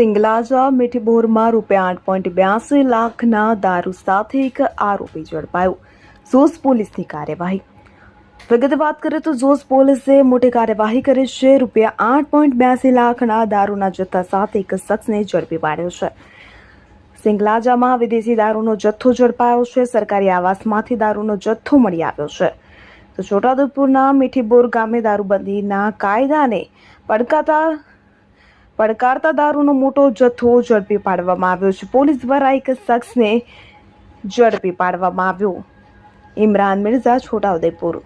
સિંગલાજા મીઠીબોરમાં રૂપિયા આઠ પોઈન્ટ બ્યાસી લાખના દારૂ સાથે એક આરોપી ઝડપાયો. જોસ પોલીસની કાર્યવાહી. વિગત વાત કરીએ તો જોસ પોલીસે મોટી કાર્યવાહી કરી છે. રૂપિયા આઠ પોઈન્ટ બ્યાસી લાખના દારૂના જથ્થા સાથે એક શખ્સને ઝડપી પાડ્યો છે. સિંગલાજામાં વિદેશી દારૂનો જથ્થો ઝડપાયો છે. સરકારી આવાસમાંથી દારૂનો જથ્થો મળી આવ્યો છે. તો છોટાઉદેપુરના મીઠીબોર ગામે દારૂબંધીના કાયદાને પડકાતા પડકારતા દારૂનો મોટો જથ્થો ઝડપી પાડવામાં આવ્યો છે. પોલીસ દ્વારા એક શખ્સને ઝડપી પાડવામાં આવ્યો. ઇમરાન મિર્ઝા, છોટાઉદેપુર.